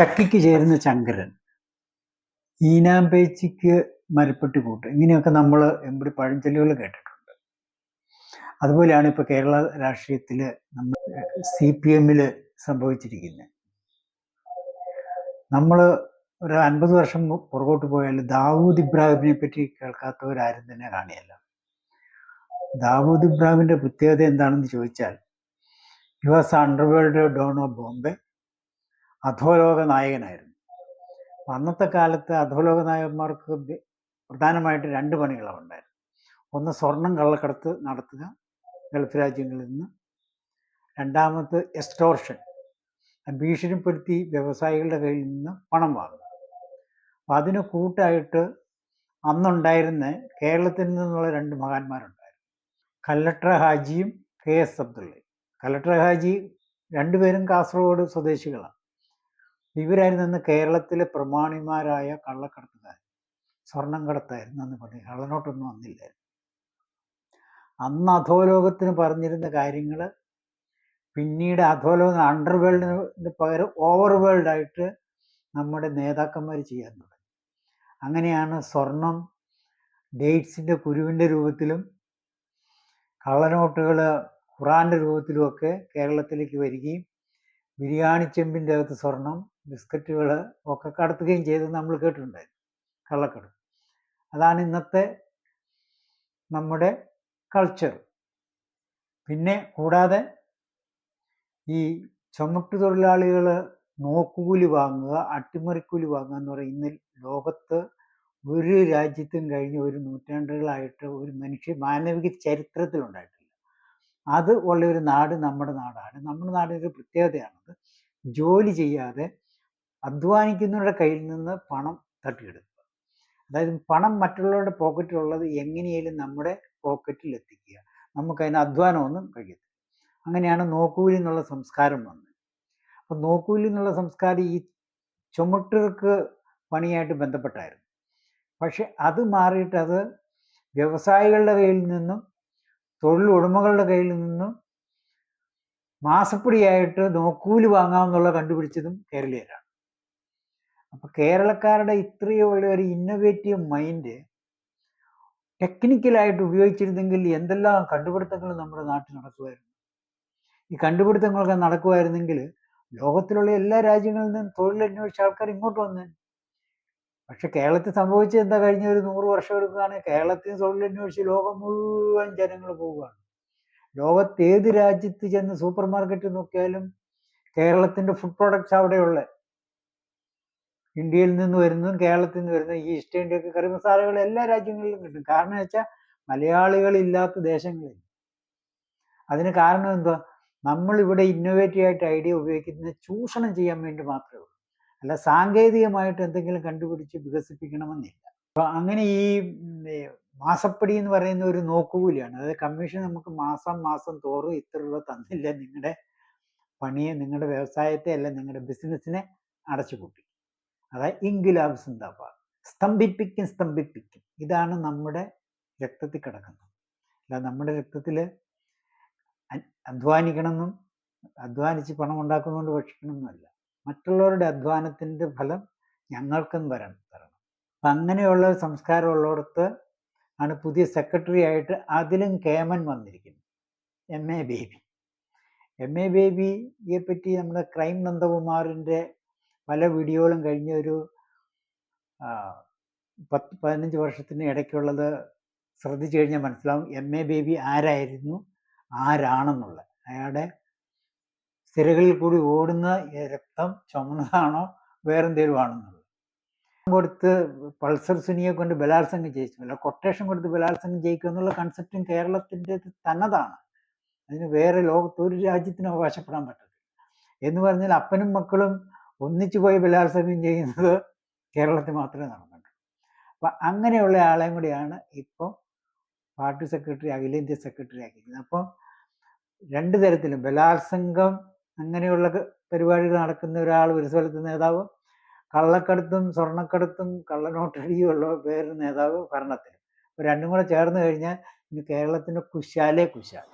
ചക്കിക്ക് ചേരുന്ന ചങ്കരൻ. ഈനാമ്പേച്ചിക്ക് മരപ്പെട്ടി കൂട്ട് ഇങ്ങനെയൊക്കെ നമ്മൾ എമ്പടി പഴഞ്ചൊല്ലുകൾ കേട്ടിട്ടുണ്ട്. അതുപോലെയാണ് ഇപ്പോൾ കേരള രാഷ്ട്രീയത്തിൽ നമ്മൾ സി പി എമ്മിൽ സംഭവിച്ചിരിക്കുന്നത് നമ്മൾ ഒരു അൻപത് വർഷം പുറകോട്ട് പോയാൽ ദാവൂദ് ഇബ്രാഹിമിനെ പറ്റി കേൾക്കാത്തവരാരും തന്നെ കാണിയല്ല. ദാവൂദ് ഇബ്രാഹിമിന്റെ പ്രത്യേകത എന്താണെന്ന് ചോദിച്ചാൽ U S underworld don of Bombay അധോലോക നായകനായിരുന്നു അന്നത്തെ കാലത്ത് അധോലോക നായകന്മാർക്ക് പ്രധാനമായിട്ട് രണ്ട് പണികളാണ് ഉണ്ടായിരുന്നു ഒന്ന് സ്വർണം കള്ളക്കടത്ത് നടത്തുക ഗൾഫ് രാജ്യങ്ങളിൽ നിന്ന്. രണ്ടാമത് എക്സ്റ്റോർഷൻ ഭീഷണിപ്പെടുത്തി വ്യവസായികളുടെ കയ്യിൽ നിന്ന് പണം വാങ്ങുക. അപ്പം അതിന് കൂട്ടായിട്ട് അന്നുണ്ടായിരുന്ന കേരളത്തിൽ നിന്നുള്ള രണ്ട് മഹാന്മാരുണ്ടായിരുന്നു. കല്ലട്ര ഹാജിയും കെ എസ് അബ്ദുള്ളയും. കല്ലട്ര ഹാജി രണ്ടുപേരും കാസർഗോഡ് സ്വദേശികളാണ്. ഇവരായിരുന്നു അന്ന് കേരളത്തിലെ പ്രമാണിമാരായ കള്ളക്കടത്തുകാർ. സ്വർണം കടത്തായിരുന്നു അന്ന് പറഞ്ഞു കള്ളനോട്ടൊന്നും വന്നില്ലായിരുന്നു. അന്ന് അധോലോകത്തിന് പറഞ്ഞിരുന്ന കാര്യങ്ങൾ പിന്നീട് അധോലോകം അണ്ടർവേൾഡിന് പകരം ഓവർ വേൾഡായിട്ട് നമ്മുടെ നേതാക്കന്മാർ ചെയ്യാൻ തുടങ്ങി. അങ്ങനെയാണ് സ്വർണം ഡേറ്റ്സിന്റെ കുരുവിന്റെ രൂപത്തിലും കള്ളനോട്ടുകൾ ഖുറാന്റെ രൂപത്തിലുമൊക്കെ കേരളത്തിലേക്ക് വരികയും ബിരിയാണി ചെമ്പിന്റെ അകത്ത് സ്വർണം ബിസ്ക്കറ്റുകൾ ഒക്കെ കടത്തുകയും ചെയ്ത് നമ്മൾ കേട്ടിട്ടുണ്ടായിരുന്നു കള്ളക്കടത്ത്. അതാണ് ഇന്നത്തെ നമ്മുടെ കൾച്ചർ പിന്നെ കൂടാതെ ഈ ചുമട്ട് തൊഴിലാളികൾ നോക്കുകൂലി വാങ്ങുക അട്ടിമറിക്കൂലി വാങ്ങുക എന്ന് പറയുന്ന ലോകത്ത് ഒരു രാജ്യത്തും കഴിഞ്ഞ ഒരു നൂറ്റാണ്ടുകളായിട്ട് ഒരു മനുഷ്യ മാനവിക ചരിത്രത്തിലുണ്ടായിട്ടില്ല. അത് ഉള്ള ഒരു നാട് നമ്മുടെ നാടാണ്. നമ്മുടെ നാടിന്റെ ഒരു പ്രത്യേകതയാണത്. ജോലി ചെയ്യാതെ അധ്വാനിക്കുന്നവരുടെ കയ്യിൽ നിന്ന് പണം തട്ടിയെടുക്കുക. അതായത് പണം മറ്റുള്ളവരുടെ പോക്കറ്റിലുള്ളത് എങ്ങനെയായാലും നമ്മുടെ പോക്കറ്റിൽ എത്തിക്കുക. നമുക്കതിന് അധ്വാനമൊന്നും കഴിയത്തില്ല. അങ്ങനെയാണ് നോക്കൂലി എന്നുള്ള സംസ്കാരം വന്നത്. അപ്പം നോക്കൂലി എന്നുള്ള സംസ്കാരം ഈ ചുമട്ടുകൾക്ക് പണിയായിട്ട് ബന്ധപ്പെട്ടായിരുന്നു. പക്ഷെ അത് മാറിയിട്ട് അത് വ്യവസായികളുടെ കയ്യിൽ നിന്നും തൊഴിൽ ഉടമകളുടെ കയ്യിൽ നിന്നും മാസപ്പടിയായിട്ട് നോക്കൂലി വാങ്ങാമെന്നുള്ള കണ്ടുപിടിച്ചതും കേരളീയരാണ്. അപ്പൊ കേരളക്കാരുടെ ഇത്രയുള്ള ഒരു ഇന്നോവേറ്റീവ് മൈൻഡ് ടെക്നിക്കലായിട്ട് ഉപയോഗിച്ചിരുന്നെങ്കിൽ എന്തെല്ലാം കണ്ടുപിടുത്തങ്ങൾ നമ്മുടെ നാട്ടിൽ നടക്കുമായിരുന്നു? ഈ കണ്ടുപിടുത്തങ്ങളൊക്കെ നടക്കുമായിരുന്നെങ്കിൽ ലോകത്തിലുള്ള എല്ലാ രാജ്യങ്ങളിൽ നിന്നും തൊഴിലന്വേഷിച്ച ആൾക്കാർ ഇങ്ങോട്ട് വന്നേ പക്ഷെ കേരളത്തിൽ സംഭവിച്ചത് എന്താ? കഴിഞ്ഞ ഒരു നൂറ് വർഷം എടുക്കുകയാണ്. കേരളത്തിൽ തൊഴിൽ അന്വേഷിച്ച് ലോകം മുഴുവൻ ജനങ്ങൾ പോവുകയാണ്. ലോകത്ത് ഏത് രാജ്യത്ത് ചെന്ന് സൂപ്പർ മാർക്കറ്റ് നോക്കിയാലും കേരളത്തിന്റെ ഫുഡ് പ്രോഡക്ട്സ് അവിടെയുള്ള. ഇന്ത്യയിൽ നിന്ന് വരുന്നതും കേരളത്തിൽ നിന്ന് വരുന്നതും ഈ ഈസ്റ്റ് ഇന്ത്യയ്ക്ക് കറി മസാലകൾ എല്ലാ രാജ്യങ്ങളിലും കിട്ടും. കാരണം വെച്ചാൽ മലയാളികളില്ലാത്ത ദേശങ്ങളിൽ. അതിന് കാരണം എന്താ? നമ്മൾ ഇവിടെ ഇന്നോവേറ്റീവ് ആയിട്ട് ഐഡിയ ഉപയോഗിക്കുന്നത് ചൂഷണം ചെയ്യാൻ വേണ്ടി മാത്രമേ അല്ല സാങ്കേതികമായിട്ട് എന്തെങ്കിലും കണ്ടുപിടിച്ച് വികസിപ്പിക്കണമെന്നില്ല. അപ്പൊ അങ്ങനെ ഈ മാസപ്പടി എന്ന് പറയുന്ന ഒരു നോക്കുകൂലിയാണ്. അതായത് കമ്മീഷൻ നമുക്ക് മാസം മാസം തോറും ഇത്രയുള്ള തന്നില്ല. നിങ്ങളുടെ പണിയെ നിങ്ങളുടെ വ്യവസായത്തെ അല്ല നിങ്ങളുടെ ബിസിനസ്സിനെ അടച്ചുപൂട്ടി. അതായത് ഇൻഗുലാബ് സിന്ദാബാദ്. സ്തംഭിപ്പിക്കും സ്തംഭിപ്പിക്കും. ഇതാണ് നമ്മുടെ രക്തത്തിൽ കിടക്കുന്നത്. അല്ല നമ്മുടെ രക്തത്തിൽ അധ്വാനിക്കണമെന്നും അധ്വാനിച്ച് പണം ഉണ്ടാക്കുന്നതുകൊണ്ട് ഭക്ഷിക്കണമെന്നല്ല മറ്റുള്ളവരുടെ അധ്വാനത്തിന്റെ ഫലം ഞങ്ങൾക്കും വരണം തരണം. അപ്പം അങ്ങനെയുള്ള ഒരു സംസ്കാരമുള്ളിടത്ത് ആണ് പുതിയ സെക്രട്ടറി ആയിട്ട് അതിലും കേമൻ വന്നിരിക്കുന്നത്. M. A. Baby. M. A. ബേബിയെ പറ്റി നമ്മുടെ ക്രൈം നന്ദകുമാറിന്റെ പല വീഡിയോകളും കഴിഞ്ഞ ഒരു പത്ത് പതിനഞ്ച് വർഷത്തിന് ഇടയ്ക്കുള്ളത് ശ്രദ്ധിച്ചു കഴിഞ്ഞാൽ മനസ്സിലാവും എം. എ. ബേബി ആരായിരുന്നു ആരാണെന്നുള്ളത്. അയാളുടെ സിരകളിൽ കൂടി ഓടുന്ന രക്തം ചുമന്നതാണോ വേറെന്തേലും ആണെന്നുള്ളത്? കൊടുത്ത് പൾസർ സുനിയെ കൊണ്ട് ബലാത്സംഗം ജയിച്ചു. അല്ല കൊട്ടേഷൻ കൊടുത്ത് ബലാത്സംഗം ജയിക്കുക എന്നുള്ള കൺസെപ്റ്റും കേരളത്തിന്റെ തന്നതാണ്. അതിന് വേറെ ലോകത്ത് ഒരു രാജ്യത്തിനും അവകാശപ്പെടാൻ പറ്റത്തില്ല. എന്ന് പറഞ്ഞാൽ അപ്പനും മക്കളും ഒന്നിച്ചു പോയി ബലാത്സംഗം ചെയ്യുന്നത് കേരളത്തിൽ മാത്രമേ നടന്നിട്ടുള്ളൂ. അപ്പം അങ്ങനെയുള്ള ആളെയും കൂടിയാണ് ഇപ്പം പാർട്ടി സെക്രട്ടറി അഖിലേന്ത്യാ സെക്രട്ടറി ആക്കിയിരിക്കുന്നത് അപ്പം രണ്ട് തരത്തിലും ബലാത്സംഗം അങ്ങനെയുള്ള പരിപാടികൾ നടക്കുന്ന ഒരാൾ ഒരു സ്ഥലത്ത് നേതാവ് കള്ളക്കടത്തും സ്വർണക്കടത്തും കള്ളനോട്ടടിയുമുള്ള പേര് നേതാവ് ഭരണത്തിൽ. രണ്ടും കൂടെ ചേർന്ന് കഴിഞ്ഞാൽ ഇനി കേരളത്തിന്റെ കുശാലേ കുശാൽ